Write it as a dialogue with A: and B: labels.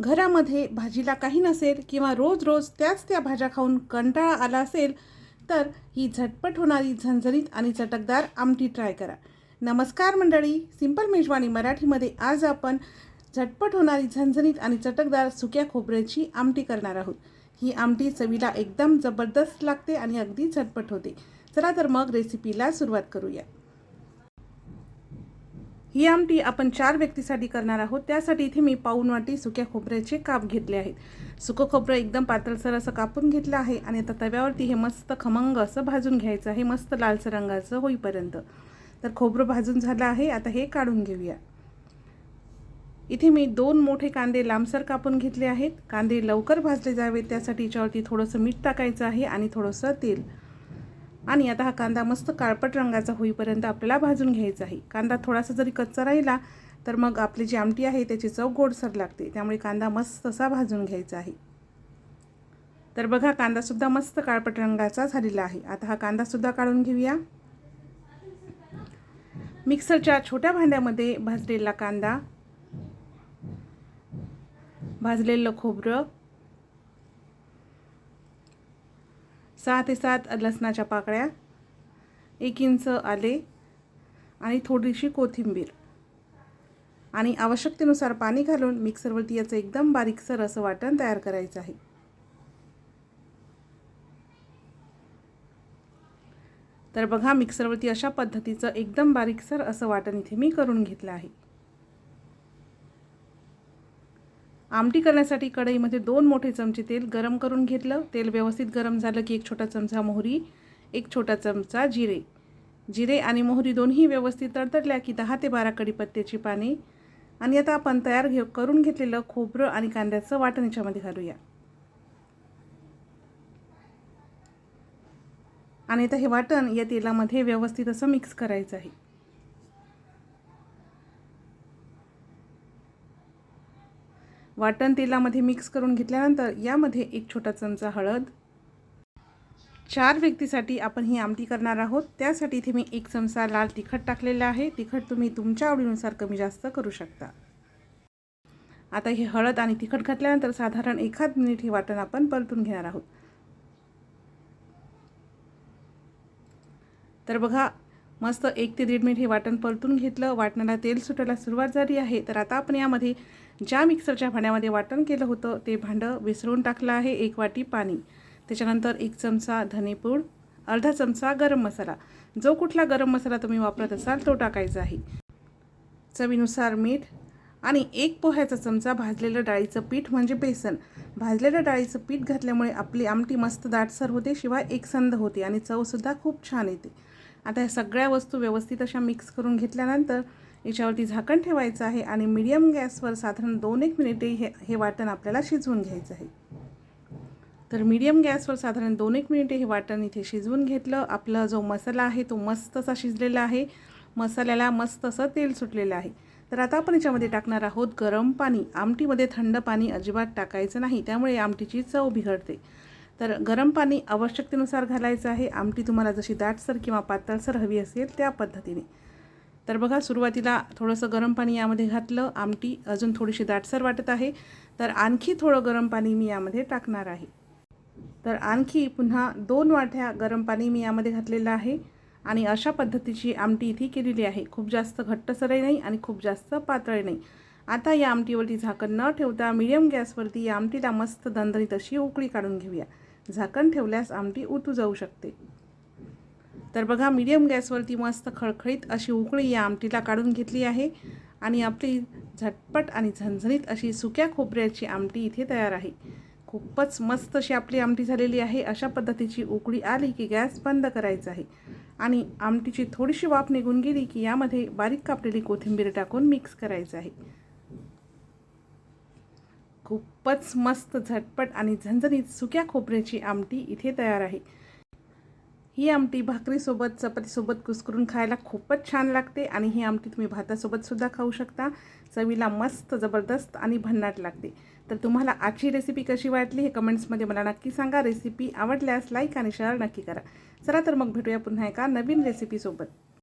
A: घरामध्ये भाजीला काही नसेल किंवा रोज रोज त्याच त्या भाज्या खाऊन कंटाळा आला असेल तर ही झटपट होणारी झणझणीत आणि चटकदार आमटी ट्राय करा. नमस्कार मंडळी सिंपल मेजवानी मराठीमध्ये आज आपण झटपट होणारी झणझणीत आणि चटकदार सुक्या खोबऱ्याची आमटी करणार आहोत. ही आमटी चवीला एकदम जबरदस्त लागते आणि अगदी झटपट होते. चला तर मग रेसिपीला सुरुवात करूया. ही आमटी आपण चार व्यक्तीसाठी करणार आहोत. त्यासाठी इथे मी पाऊन वाटी सुक्या खोबऱ्याचे काप घेतले आहेत. सुकं खोबरं एकदम पातळसर असं कापून घेतलं आहे आणि आता तव्यावरती हे मस्त खमंग असं भाजून घ्यायचं आहे. मस्त लालसर रंगाचं होईपर्यंत. तर खोबरं भाजून झालं आहे. आता हे काढून घेऊया. इथे मी दोन मोठे कांदे लांबसर कापून घेतले आहेत. कांदे लवकर भाजले जावेत. त्यासाठी याच्यावरती थोडंसं मीठ टाकायचं आहे आणि थोडंसं तेल. आणि आता हा कांदा मस्त काळपट रंगाचा होईपर्यंत आपल्याला भाजून घ्यायचा आहे. कांदा थोडासा जरी कच्चा राहिला तर मग आपली जी आमटी आहे त्याची चव गोडसर लागते. त्यामुळे कांदा मस्त असा भाजून घ्यायचा आहे. तर बघा कांदासुद्धा मस्त काळपट रंगाचा झालेला आहे. आता हा कांदासुद्धा काढून घेऊया. मिक्सरच्या छोट्या भांड्यामध्ये भाजलेला कांदा भाजलेलं खोबरं सहा ते सात लसणाच्या पाकळ्या एक इंच आले आणि थोडीशी कोथिंबीर. आणि आवश्यकतेनुसार पाणी घालून मिक्सरवरती याचं एकदम बारीकसर असं वाटण तयार करायचं आहे. तर बघा मिक्सरवरती अशा पद्धतीचं एकदम बारीकसर असं वाटण इथे मी करून घेतलं आहे. आमटी करण्यासाठी कढईमध्ये दोन मोठे चमचे तेल गरम करून घेतलं. तेल व्यवस्थित गरम झालं की एक छोटा चमचा मोहरी एक छोटा चमचा जिरे. जिरे आणि मोहरी दोन्ही व्यवस्थित तडतडल्या की दहा ते बारा कडीपत्त्याची पाने. आणि आता आपण तयार घे करून घेतलेलं खोबरं आणि कांद्याचं वाटण याच्यामध्ये घालूया. आणि आता हे वाटण या तेलामध्ये व्यवस्थित असं मिक्स करायचं आहे. वाटण तेलामध्ये मिक्स करून घेतल्यानंतर यामध्ये एक छोटा चमचा हळद. चार व्यक्तीसाठी आपण ही आमटी करणार आहोत. त्यासाठी इथे मी एक चमचा लाल तिखट टाकलेला आहे. तिखट तुम्ही तुमच्या आवडीनुसार कमी जास्त करू शकता. आता हे हळद आणि तिखट घातल्यानंतर साधारण एखाद मिनिट हे वाटण आपण परतून घेणार आहोत. तर बघा मस्त एक ते दीड मिनिट हे वाटण परतून घेतलं. वाटणाला तेल सुटायला सुरुवात झाली आहे. तर आता आपण यामध्ये ज्या मिक्सरच्या भांड्यामध्ये वाटण केलं होतं ते भांडं विसरून टाकलं आहे एक वाटी पाणी. त्याच्यानंतर एक चमचा धनेपूड अर्धा चमचा गरम मसाला. जो कुठला गरम मसाला तुम्ही वापरत असाल तो टाकायचा आहे. चवीनुसार मीठ आणि एक पोह्याचा चमचा भाजलेलं डाळीचं पीठ म्हणजे बेसन. भाजलेलं डाळीचं पीठ घातल्यामुळे आपली आमटी मस्त दाटसर होते शिवाय एकसंध होते आणि चवसुद्धा खूप छान येते. आता ह्या सगळ्या वस्तू व्यवस्थित अशा मिक्स करून घेतल्यानंतर याच्यावरती झाकण ठेवायचं आहे आणि मीडियम गॅसवर साधारण दोन एक मिनिटे हे हे वाटण आपल्याला शिजवून घ्यायचं आहे. तर मीडियम गॅसवर साधारण दोन एक मिनिटे हे वाटण इथे शिजवून घेतलं. आपला जो मसाला आहे तो मस्त असा शिजलेला आहे. मसाल्याला मस्त असं तेल सुटलेलं आहे. तर आता आपण याच्यामध्ये टाकणार आहोत गरम पाणी. आमटीमध्ये थंड पाणी अजिबात टाकायचं नाही. त्यामुळे आमटीची चव बिघडते. तर गरम पाणी आवश्यकतेनुसार घालायचं आहे. आमटी तुम्हाला जशी दाटसर किंवा पातळसर हवी असेल त्या पद्धतीने. तर बघा सुरुवातीला थोडंसं गरम पाणी यामध्ये घातलं. आमटी अजून थोडीशी दाटसर वाटत आहे. तर आणखी थोडं गरम पाणी मी यामध्ये टाकणार आहे. तर आणखी पुन्हा दोन वाट्या गरम पाणी मी यामध्ये घातलेलं आहे. आणि अशा पद्धतीची आमटी इथे केलेली आहे. खूप जास्त घट्टसरही नाही आणि खूप जास्त पातळ नाही. आता या आमटीवरती झाकण न ठेवता मिडियम गॅसवरती या आमटीला मस्त दंदरीत अशी उकळी काढून घेऊया. झाकण ठेवल्यास आमटी उतू जाऊ शकते. तर बघा मीडियम गॅसवरती मस्त खळखळीत अशी उकळी या आमटीला काढून घेतली आहे आणि आपली झटपट आणि झणझणीत अशी सुक्या खोबऱ्याची आमटी इथे तयार आहे. खूपच मस्त अशी आपली आमटी झालेली आहे. अशा पद्धतीची उकळी आली की गॅस बंद करायचा आहे. आणि आमटीची थोडीशी वाफ निघून गेली की यामध्ये बारीक कापलेली कोथिंबीर टाकून मिक्स करायचं आहे. खूपच मस्त झटपट आणि झणझणीत सुक्या खोबऱ्याची आमटी इथे तयार आहे. ही आमटी भाकरीसोबत चपातीसोबत कुसकरून खायला खूपच छान लागते आणि ही आमटी तुम्ही भातासोबतसुद्धा खाऊ शकता. चवीला मस्त जबरदस्त आणि भन्नाट लागते. तर तुम्हाला आजची रेसिपी कशी वाटली हे कमेंट्समध्ये मला नक्की सांगा. रेसिपी आवडल्यास लाईक आणि शेअर नक्की करा. चला तर मग भेटूया पुन्हा एका नवीन रेसिपीसोबत